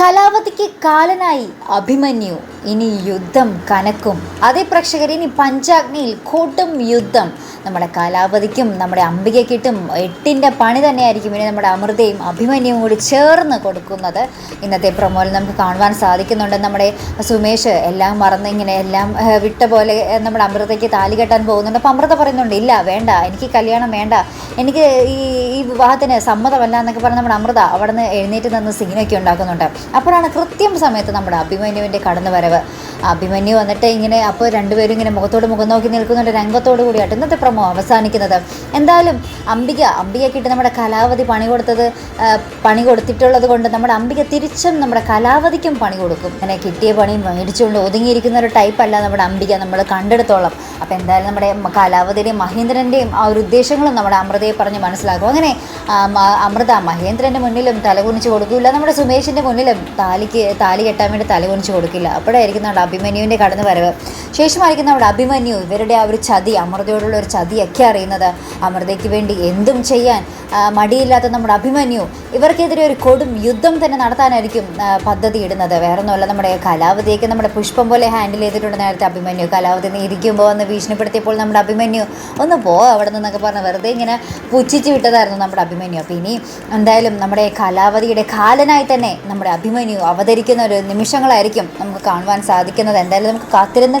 കലാവതിക്ക് കാലനായി അഭിമന്യു. ഇനി യുദ്ധം കനക്കും. അതേ പ്രേക്ഷകർ ഇനി പഞ്ചാഗ്നിയിൽ കൊടും യുദ്ധം. നമ്മുടെ കാലാവധിക്കും നമ്മുടെ അംബികയ്ക്കിട്ടും എട്ടിന്റെ പണി തന്നെയായിരിക്കും ഇനി നമ്മുടെ അമൃതയും അഭിമന്യവും കൂടി ചേർന്ന് കൊടുക്കുന്നത്. ഇന്നത്തെ പ്രൊമോയിൽ നമുക്ക് കാണുവാൻ സാധിക്കുന്നുണ്ട് നമ്മുടെ സുമേഷ്. എല്ലാം മറന്ന് ഇങ്ങനെ എല്ലാം വിട്ട പോലെ നമ്മുടെ അമൃതയ്ക്ക് താലി കെട്ടാൻ പോകുന്നുണ്ട്. അപ്പം അമൃത പറയുന്നുണ്ട് ഇല്ല വേണ്ട എനിക്ക് കല്യാണം വേണ്ട. എനിക്ക് ഈ ഈ വിവാഹത്തിന് സമ്മതമല്ല എന്നൊക്കെ പറഞ്ഞ് നമ്മുടെ അമൃത അവിടെ നിന്ന് എഴുന്നേറ്റ് നിന്ന് സീനൊക്കെ ഉണ്ടാക്കുന്നുണ്ട്. അപ്പോഴാണ് കൃത്യം സമയത്ത് നമ്മുടെ അഭിമന്യുവിന്റെ കടന്നു വരവ് தேவை അഭിമന്യു വന്നിട്ട് ഇങ്ങനെ അപ്പോൾ രണ്ടുപേരും ഇങ്ങനെ മുഖത്തോട് മുഖം നോക്കി നിൽക്കുന്നുണ്ട്. രംഗത്തോട് കൂടിയായിട്ട് ഇന്നത്തെ പ്രമോ അവസാനിക്കുന്നത്. എന്തായാലും അംബിക അംബികയ്ക്കിട്ട് നമ്മുടെ കലാവതി പണി കൊടുത്തത് പണി കൊടുത്തിട്ടുള്ളത് കൊണ്ട് നമ്മുടെ അംബിക തിരിച്ചും നമ്മുടെ കലാവതിക്കും പണി കൊടുക്കും. അങ്ങനെ കിട്ടിയ പണി മേടിച്ചുകൊണ്ട് ഒതുങ്ങിയിരിക്കുന്ന ഒരു ടൈപ്പ് അല്ല നമ്മുടെ അംബിക നമ്മൾ കണ്ടെടുത്തോളം. അപ്പോൾ എന്തായാലും നമ്മുടെ കലാവതിയുടെയും മഹേന്ദ്രന്റെയും ആ ഒരു ഉദ്ദേശങ്ങളും നമ്മുടെ അമൃതയെ പറഞ്ഞ് മനസ്സിലാക്കും. അങ്ങനെ അമൃത മഹേന്ദ്രന്റെ മുന്നിലും തലകുനിച്ച് കൊടുക്കില്ല നമ്മുടെ സുമേഷിന്റെ മുന്നിലും താലിക്ക് താലി കെട്ടാൻ വേണ്ടി തലകുനിച്ച് കൊടുക്കില്ല. അപ്പോഴായിരിക്കും നമ്മുടെ അഭിമന്യുവിന്റെ കടന്നു വരവ് ശേഷമായിരിക്കും നമ്മുടെ അഭിമന്യു. ഇവരുടെ ആ ഒരു ചതി അമൃതയോടുള്ള ഒരു ചതിയൊക്കെ അറിയുന്നത്. അമൃതയ്ക്ക് വേണ്ടി എന്തും ചെയ്യാൻ മടിയില്ലാത്ത നമ്മുടെ അഭിമന്യു ഇവർക്കെതിരെ ഒരു കൊടും യുദ്ധം തന്നെ നടത്താനായിരിക്കും പദ്ധതി ഇടുന്നത്. വേറെ ഒന്നുമല്ല നമ്മുടെ കലാവതിയൊക്കെ നമ്മുടെ പുഷ്പം പോലെ ഹാൻഡിൽ ചെയ്തിട്ടുണ്ട് നേരത്തെ അഭിമന്യു. കലാവതി ഇരിക്കുമ്പോൾ ഒന്ന് ഭീഷണിപ്പെടുത്തിയപ്പോൾ നമ്മുടെ അഭിമന്യു ഒന്ന് പോ അവിടെ നിന്നൊക്കെ പറഞ്ഞ് വെറുതെ ഇങ്ങനെ പുച്ഛിച്ച് വിട്ടതായിരുന്നു നമ്മുടെ അഭിമന്യു. അപ്പോൾ ഇനി എന്തായാലും നമ്മുടെ കലാവതിയുടെ കാലനായി തന്നെ നമ്മുടെ അഭിമന്യു അവതരിക്കുന്ന ഒരു നിമിഷങ്ങളായിരിക്കും നമുക്ക് കാണുവാൻ സാധിക്കുന്നത്. എന്തായാലും നമുക്ക് കാത്തിരുന്ന്